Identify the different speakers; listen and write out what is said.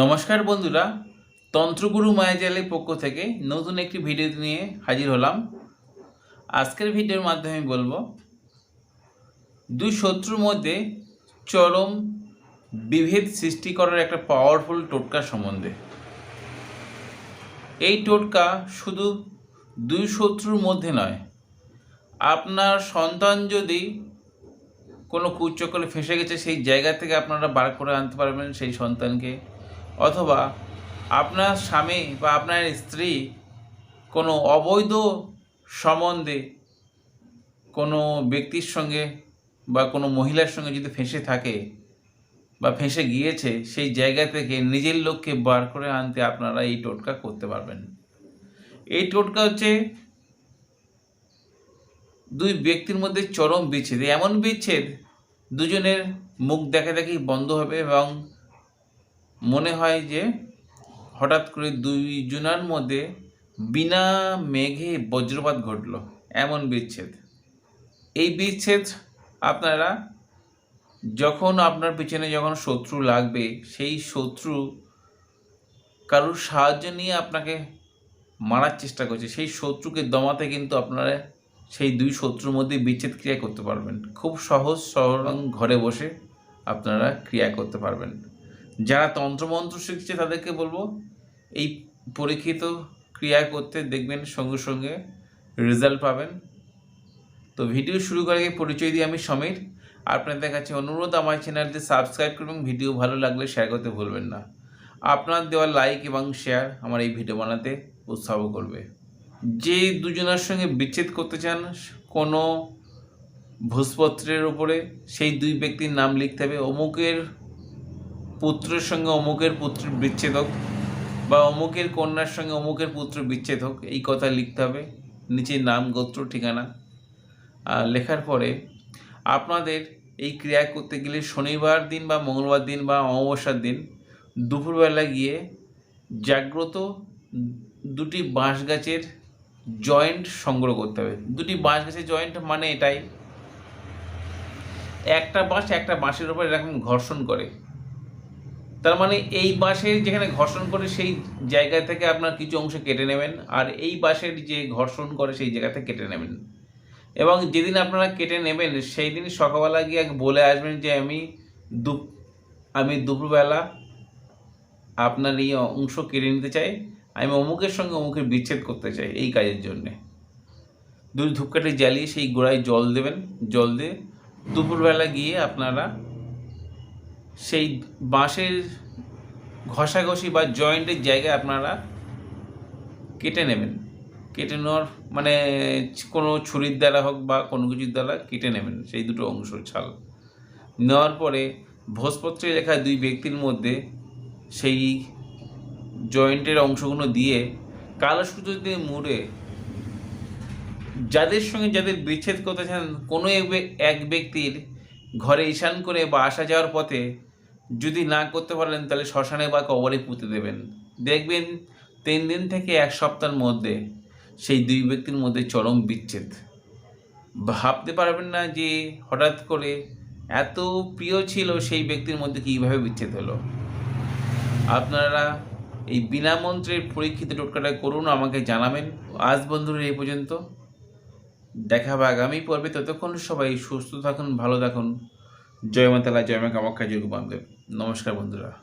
Speaker 1: নমস্কার বন্ধুরা, তন্ত্রগুরু মায়াজালের পক্ষ থেকে নতুন একটি ভিডিও নিয়ে হাজির হলাম। আজকের ভিডিওর মাধ্যমে বলব, দুই শত্রুর মধ্যে চরম বিভেদ সৃষ্টি করার একটা পাওয়ারফুল টোটকা সম্বন্ধে। এই টোটকা শুধু দুই শত্রুর মধ্যে নয়, আপনার সন্তান যদি কোনো কুচক্করে ফেসে গেছে, সেই জায়গা থেকে আপনারা বার করে আনতে পারবেন সেই সন্তানকে। অথবা আপনার স্বামী বা আপনার স্ত্রী কোনো অবৈধ সম্বন্ধে কোনো ব্যক্তির সঙ্গে বা কোনো মহিলার সঙ্গে যদি ফেঁসে থাকে বা ফেঁসে গিয়েছে, সেই জায়গা থেকে নিজের লোককে বার করে আনতে আপনারা এই টোটকা করতে পারবেন। এই টোটকা হচ্ছে দুই ব্যক্তির মধ্যে চরম বিচ্ছেদ। এমন বিচ্ছেদ, দুজনের মুখ দেখা দেখি বন্ধ হবে এবং মনে হয় যে হঠাৎ করে দুইজনার মধ্যে বিনা মেঘে বজ্রপাত ঘটলো, এমন বিচ্ছেদ। এই বিচ্ছেদ আপনারা যখন আপনার পিছনে যখন শত্রু লাগবে, সেই শত্রু কারোর সাহায্য নিয়ে আপনাকে মারার চেষ্টা করছে। সেই শত্রুকে দমাতে কিন্তু আপনারা সেই দুই শত্রুর মধ্যে বিচ্ছেদ ক্রিয়া করতে পারবেন। খুব সহজ, সরল, ঘরে বসে আপনারা ক্রিয়া করতে পারবেন। যারা তন্ত্রমন্ত্র শিখছে তাদেরকে বলব, এই পরীক্ষিত ক্রিয়া করতে দেখবেন সঙ্গে সঙ্গে রেজাল্ট পাবেন। তো ভিডিও শুরু করার আগে পরিচয় দিই আমি সমীর। আপনাদের কাছে অনুরোধ, আমার চ্যানেলটি সাবস্ক্রাইব করবেন, ভিডিও ভালো লাগলে শেয়ার করতে ভুলবেন না। আপনার দেওয়া লাইক এবং শেয়ার আমার এই ভিডিও বানাতে উৎসাহ করবে। যে দুজনের সঙ্গে বিচ্ছেদ করতে চান, কোনো ভোজপত্রের উপরে সেই দুই ব্যক্তির নাম লিখতে হবে। অমুকের পুত্রের সঙ্গে অমুকের পুত্র বিচ্ছেদ হোক বা অমুকের কন্যার সঙ্গে অমুকের পুত্র বিচ্ছেদ হোক, এই কথা লিখতে হবে। নিচে নাম, গোত্র, ঠিকানা। আর লেখার পরে আপনাদের এই ক্রিয়া করতে গেলে শনিবার দিন বা মঙ্গলবার দিন বা অমাবস্যার দিন দুপুরবেলা গিয়ে জাগ্রত দুটি বাঁশ গাছের জয়েন্ট সংগ্রহ করতে হবে। দুটি বাঁশ গাছের জয়েন্ট মানে এটাই। একটা বাঁশ একটা বাঁশের উপর এরকম ঘর্ষণ করে। তার মানে এই বাঁশের যেখানে ঘর্ষণ করে সেই জায়গা থেকে আপনার কিছু অংশ কেটে নেবেন, আর এই বাঁশের যে ঘর্ষণ করে সেই জায়গা থেকে কেটে নেবেন। এবং যেদিন আপনারা কেটে নেবেন, সেই দিন সকালবেলা গিয়ে বলে আসবেন যে আমি দু আমি দুপুরবেলা আপনার এই অংশ কেটে নিতে চাই, আমি অমুকের সঙ্গে অমুকের বিচ্ছেদ করতে চাই এই কাজের জন্যে। দুই ধূপকাঠি জ্বালিয়ে সেই গোড়ায় জল দেবেন, জল দিয়ে দুপুরবেলা গিয়ে আপনারা সেই বাঁশের ঘষাঘষি বা জয়েন্টের জায়গায় আপনারা কেটে নেবেন। কেটে নেওয়ার মানে কোনো ছুরির দ্বারা হোক বা কোনো কিছুর দ্বারা কেটে নেবেন, সেই দুটো অংশ ছাল। নেওয়ার পরে ভোজপত্রে লেখা দুই ব্যক্তির মধ্যে সেই জয়েন্টের অংশগুলো দিয়ে কালো সুতো দিয়ে মুড়ে যাদের সঙ্গে যাদের বিচ্ছেদ করতে চান, কোনো এক এক ব্যক্তির ঘরে ঈশান করে বা আসা যাওয়ার পথে যদি না করতে পারেন, তাহলে শ্মশানে বা কবরে পুঁতে দেবেন। দেখবেন তিন দিন থেকে এক সপ্তাহের মধ্যে সেই দুই ব্যক্তির মধ্যে চরম বিচ্ছেদ। ভাবতে পারবেন না যে হঠাৎ করে এত প্রিয় ছিল সেই ব্যক্তির মধ্যে কীভাবে বিচ্ছেদ হলো। আপনারা এই বিনা মন্ত্রের পরীক্ষিত টোটকাটা করুন, আমাকে জানাবেন। আজ বন্ধুরা, এই পর্যন্ত। দেখা হবে আগামী পর্বে। ততক্ষণ সবাই সুস্থ থাকুন, ভালো থাকুন। জয় মাতালা জয় মা কামাক্ষা জয় নমস্কার বন্ধুরা।